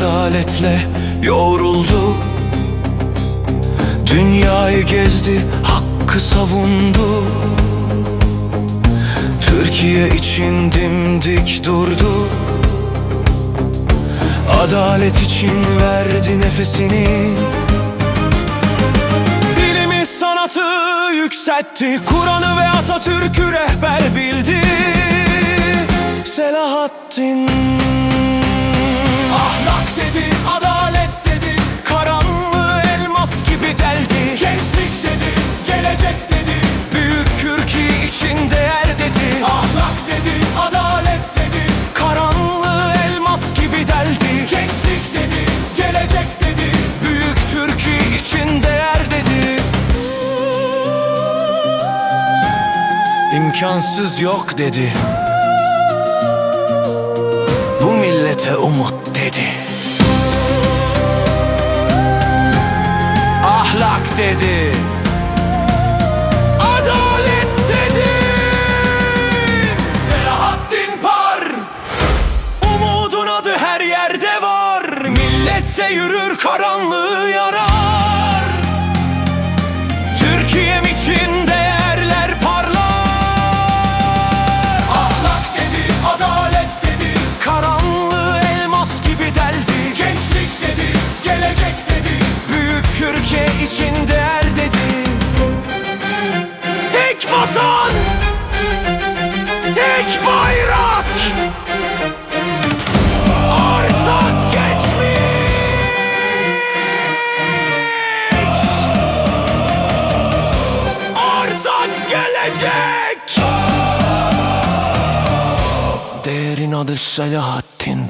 adaletle yoğruldu. Dünyayı gezdi, hakkı savundu. Türkiye için dimdik durdu. Adalet için verdi nefesini. Bilimi sanatı yükseltti. Kur'an'ı ve Atatürk'ü rehber bildi. Selahattin için değer dedi. İmkansız yok dedi. Bu millete umut dedi. Ahlak dedi. Adalet dedi. Selahattin Par için değer dedi. Tek vatan Tek bayrak. Ortak geçmiş. Ortak gelecek. Değerin adı Selahattin